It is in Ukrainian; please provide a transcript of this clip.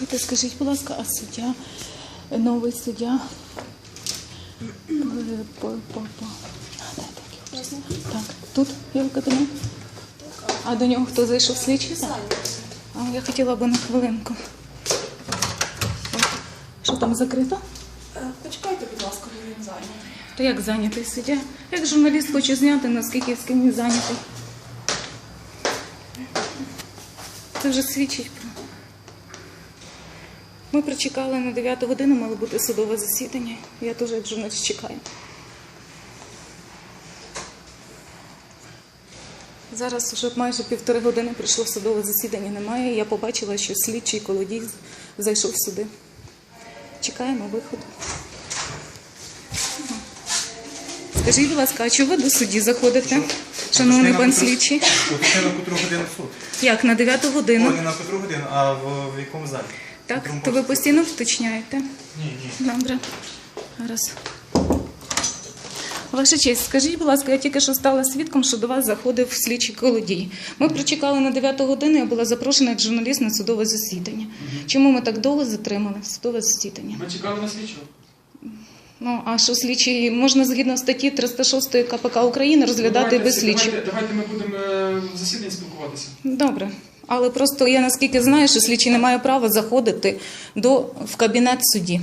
Добре, скажіть, будь ласка, а суддя, е, новий суддя. По, по, по, по. А, так, так, тут його кабінет. А до нього хто зайшов слідчий? А я хотіла би на хвилинку. От. Що там закрито? Е, Почекайте, будь ласка, бо він зайнятий. То як зайнятий суддя? Як журналіст хочу зняти, наскільки з ким він зайнятий. Це вже свідчить. Ми прочекали на 9 годину, мало бути судове засідання. Я теж як журналіст чекаю. Зараз вже майже півтори години прийшло судове засідання, немає. Я побачила, що слідчий колодій зайшов сюди. Чекаємо виходу. Скажіть, будь ласка, а чого ви до судді заходите, шановний пан слідчий? Уточни на котру годину суд. Як на 9 О, годину? не на котру годину, а в, в якому залі? Так, то ви постійно вточняєте. Ні, ні. Добре. Раз. Ваша честь, скажіть, будь ласка, я тільки що стала свідком, що до вас заходив слідчий колодій. Ми прочекали на 9 годину, я була запрошена як журналіст на судове засідання. Чому ми так довго затримали судове засідання? Ми чекали на слідчого. Ну, а що слідчий можна згідно статті 306 КПК України розглядати без слідчого? Давайте, давайте ми будемо е, в засіданні спілкуватися. Добре. Але просто я наскільки знаю, що слідчий не має права заходити до, в кабінет судді.